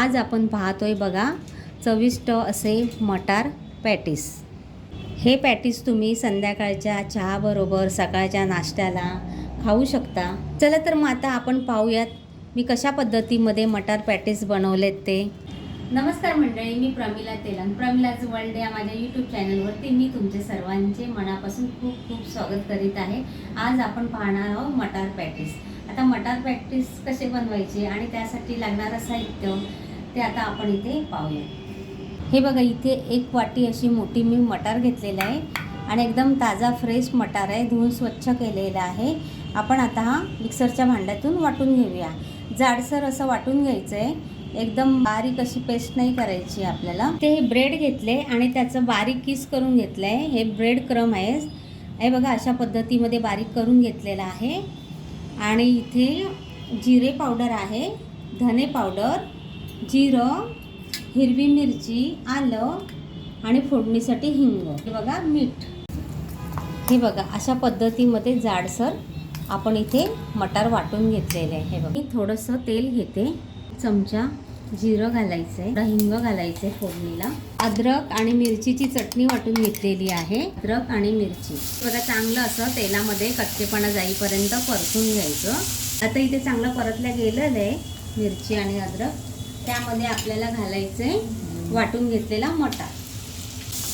आज आपण पाहतोय बघा चविष्ट असे मटार पॅटीस. हे पॅटीस तुम्ही संध्याकाळच्या चहाबरोबर सकाळच्या नाश्त्याला खाऊ शकता. चला तर मग आता आपण पाहूयात मी कशा पद्धतीमध्ये मटार पॅटीस बनवलेत ते. नमस्कार मंडळी मी प्रमिला तेलंग. प्रमिलाज वर्ल्ड या माझ्या यूट्यूब चॅनलवरती मी तुमचे सर्वांचे मनापासून खूप खूप स्वागत करीत आहे. आज आपण पाहणार आहोत मटार पॅटीस. आता मटार पॅटीस कसे बनवायचे आणि त्यासाठी लागणारं साहित्य ते आता आपण इथे पाहूया. हे बघा इथे एक वाटी अशी मोठी मी मटार घेतलेला आहे आणि एकदम ताजा फ्रेश मटार आहे. धुवून स्वच्छ केलेला आहे. आपण आता हा मिक्सरच्या भांड्यातून वाटून घेऊया. जाडसर असं वाटून घ्यायचं आहे एकदम बारीक अशी पेस्ट नाही करायची आपल्याला. ते हे ब्रेड घेतले आणि त्याचं बारीक किस करून घेतलं आहे हे ब्रेड क्रम आहे. हे बघा अशा पद्धतीमध्ये बारीक करून घेतलेलं आहे. आणि इथे जिरे पावडर आहे. धने पावडर. जिरं हिरवी मिरची आलं आणि फोडणीसाठी हिंग. हे बघा मीठ. हे बघा अशा पद्धतीमध्ये जाडसर आपण इथे मटार वाटून घेतलेले आहे. हे बघा. मी थोडंसं तेल घेते. चमचा जिरं घालायचं आहे हिंग घालायचं आहे फोडणीला. अद्रक आणि मिरचीची चटणी वाटून घेतलेली आहे. अद्रक आणि मिरची. बघा चांगलं असं तेलामध्ये कच्चेपणा जाईपर्यंत परतून घ्यायचं. आता इथे चांगलं परतल्या गेलेलं आहे. मिरची आणि अद्रक. त्यामध्ये आपल्याला घालायचं आहे वाटून घेतलेला मटार.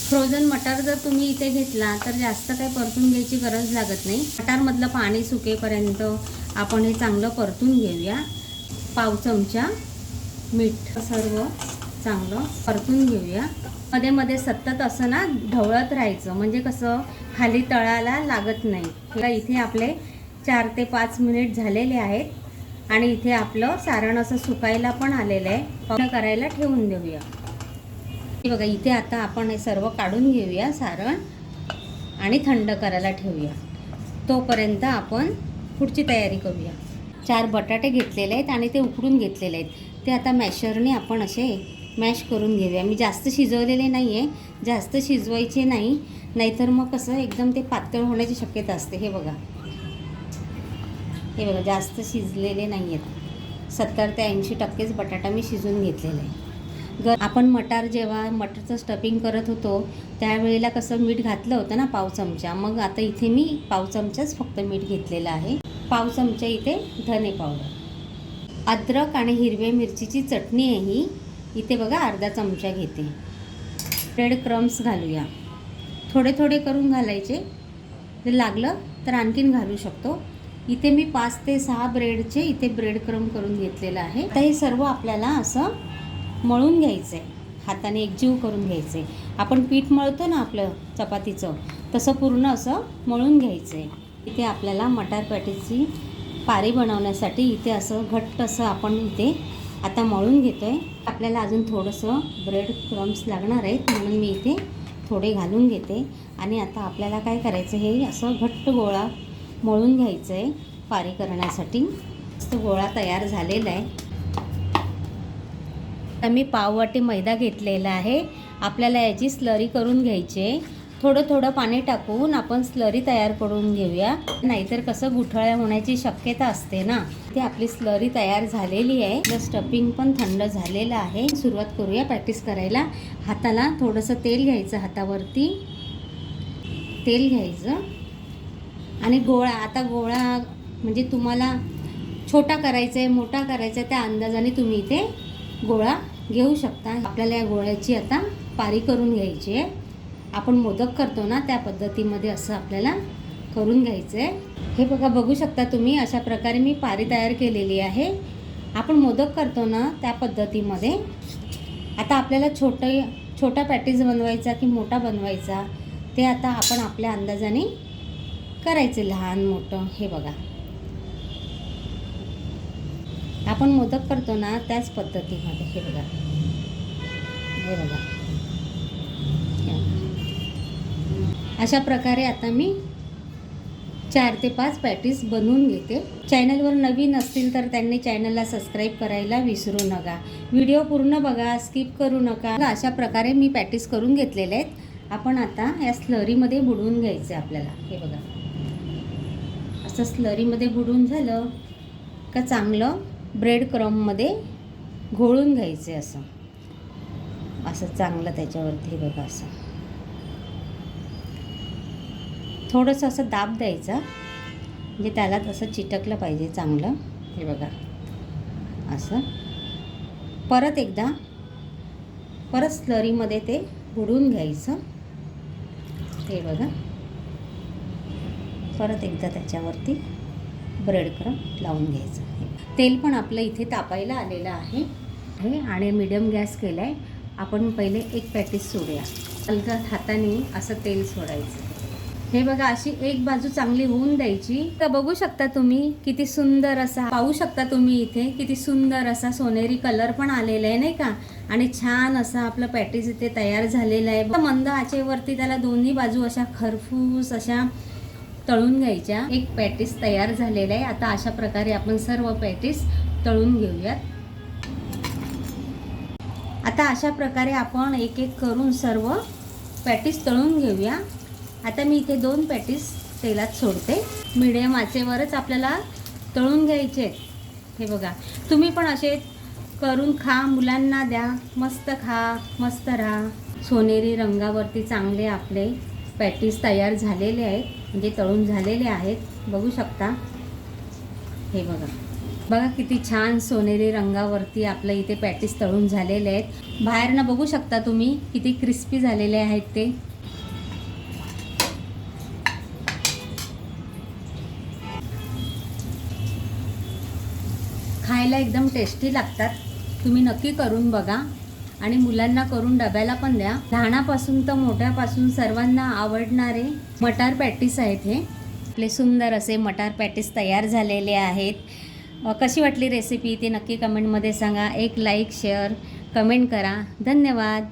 फ्रोझन मटार जर तुम्ही इथे घेतला तर जास्त काही परतून घ्यायची गरज लागत नाही. मटारमधलं पाणी सुकेपर्यंत आपण हे चांगलं परतून घेऊया. पाव चमचा मीठ सर्व चांगलं परतून घेऊया. मध्ये मध्ये सतत असं ना ढवळत राहायचं म्हणजे कसं खाली तळाला लागत नाही. इथे आपले चार ते पाच मिनिट झालेले आहेत. आणि इथे आपलं सारण असं सुकायला पण आलेलं आहे. पूर्ण करायला ठेवून देऊया. हे बघा इथे आता आपण हे सर्व काढून घेऊया सारण आणि थंड करायला ठेवूया. तोपर्यंत आपण पुढची तयारी करूया. चार बटाटे घेतलेले आहेत आणि ते उकडून घेतलेले आहेत. ते आता मॅशरने आपण असे मॅश करून घेऊया. मी जास्त शिजवलेले नाही आहे जास्त शिजवायचे नाही. नाहीतर मग कसं एकदम ते पातळ होण्याची शक्यता असते. हे बघा. हे बघा जास्त शिजलेले नाही आहेत सत्तर ते ऐंशी टक्केच बटाटा मी शिजून घेतलेला आहे. ग आपण मटार जेव्हा मटरचं स्टफिंग करत होतो त्यावेळेला कसं मीठ घातलं होतं ना पाव चमचा. मग आता इथे मी पाव चमचाच फक्त मीठ घेतलेलं आहे. पाव चमचा इथे धने पावडर अद्रक आणि हिरव्या मिरचीची चटणी आहे ही. इथे बघा अर्धा चमचा घेते. ब्रेड क्रम्स घालूया. थोडे थोडे करून घालायचे. जर लागलं तर आणखीन घालू शकतो. इथे मी पाच ते सहा ब्रेडचे इथे ब्रेड क्रम करून घेतलेलं आहे. आता हे सर्व आपल्याला असं मळून घ्यायचं आहे हाताने एकजीव करून घ्यायचं आहे आपण पीठ मळतो ना आपलं चपातीचं तसं पूर्ण असं मळून घ्यायचं आहे इथे आपल्याला मटार पॅटीची पारी बनवण्यासाठी इथे असं घट्ट असं आपण इथे आता मळून घेतो आहे आपल्याला अजून थोडंसं ब्रेड क्रम्स लागणार आहेत म्हणून मी इथे थोडे घालून घेते. आणि आता आपल्याला काय करायचं हे असं घट्ट गोळा मळून घ्यायचं आहे पारी करण्यासाठी. मस्त गोळा तयार झालेला आहे. आता मी पाववाटी मैदा घेतलेला आहे. आपल्याला याची स्लरी करून घ्यायची आहे. थोडं थोडं पाणी टाकून आपण स्लरी तयार करून घेऊया. नाहीतर कसं गुठळ्या होण्याची शक्यता असते ना. ते आपली स्लरी तयार झालेली आहे. तर स्टफिंग पण थंड झालेलं आहे. सुरुवात करूया प्रॅक्टिस करायला. हाताला थोडंसं तेल घ्यायचं हातावरती. तेल घ्यायचं. आणि गोळा आता गोळा म्हणजे तुम्हाला छोटा करायचा आहे मोठा करायचा आहे त्या अंदाजाने तुम्ही इथे गोळा घेऊ शकता. आपल्याला या गोळ्याची आता पारी करून घ्यायची आहे. आपण मोदक करतो ना त्या पद्धतीमध्ये असं आपल्याला करून घ्यायचं आहे हे बघा बघू शकता तुम्ही अशा प्रकारे मी पारी तयार केलेली आहे. आपण मोदक करतो ना त्या पद्धतीमध्ये. आता आपल्याला छोटं छोटा पॅटीज बनवायचा की मोठा बनवायचा ते आता आपण आपल्या अंदाजाने करायचे लहान मोठं हे बघा. आपण मोदक करतो ना त्याच पद्धतीमध्ये हे बघा. हे बघा. अशा प्रकारे आता मी चार ते पाच पॅटीस बनवून घेते. चॅनलवर नवीन असतील तर त्यांनी चॅनलला सबस्क्राईब करायला विसरू नका. व्हिडिओ पूर्ण बघा स्किप करू नका. अशा प्रकारे मी पॅटीस करून घेतलेले आहेत. आपण आता या स्लरीमध्ये बुडवून घ्यायचे आपल्याला. हे बघा. असं स्लरीमध्ये बुडून झालं का चांगलं ब्रेड क्रममध्ये घोळून घ्यायचे असं. असं चांगलं त्याच्यावरती बघा असं. थोडंसं असं दाब द्यायचा म्हणजे त्याला तसं चिटकलं पाहिजे चांगलं. हे बघा. असं. परत एकदा परत स्लरीमध्ये ते बुडून घ्यायचं. हे बघा. परत एकदा त्याच्यावरती ब्रेड क्रम लावून घ्यायचं तेल पण आपलं इथे तापायला आलेलं आहे. हे आणि मिडियम गॅस केला आहे आपण पहिले एक पॅटीस सोडूया. हलका हाताने असं तेल सोडायचं. हे बघा अशी एक बाजू चांगली होऊन द्यायची. तर बघू शकता तुम्ही किती सुंदर असा पाहू शकता तुम्ही इथे किती सुंदर असा सोनेरी कलर पण आलेला आहे नाही का? आणि छान असा आपलं पॅटीस इथे तयार झालेला आहे. मंद आचेवरती त्याला दोन्ही बाजू अशा खरफूस अशा तळून घ्यायच्या. एक पॅटीस तयार झालेलं आहे. आता अशा प्रकारे आपण सर्व पॅटीस तळून घेऊयात. आता अशा प्रकारे आपण एक एक करून सर्व पॅटीस तळून घेऊया. आता मी इथे दोन पॅटीस तेलात सोडते. मिडियम आचेवरच आपल्याला तळून घ्यायचे आहेत. हे बघा. तुम्ही पण असे करून खा. मुलांना द्या. मस्त खा. मस्त राहा. सोनेरी रंगावरती चांगले आपले पॅटीस तयार झालेले आहेत. म्हणजे तळून झालेले आहेत. बघू शकता. हे बघा. बघा किती छान सोनेरी रंगावरती आपलं इथे पॅटीस तळून झालेले आहेत. बाहेरनं बघू शकता तुम्ही किती क्रिस्पी झालेले आहेत ते. खायला एकदम टेस्टी लागतात. तुम्ही नक्की करून बघा. आणि मुलांना करून डब्याला पण द्या. लहानापासून तर मोठ्यापासून सर्वांना आवडणारे मटार पॅटीस आहेत हे. आपले सुंदर असे मटार पॅटीस तयार झालेले आहेत. कशी वाटली रेसिपी ती नक्की कमेंटमध्ये सांगा. एक लाईक शेअर कमेंट करा. धन्यवाद.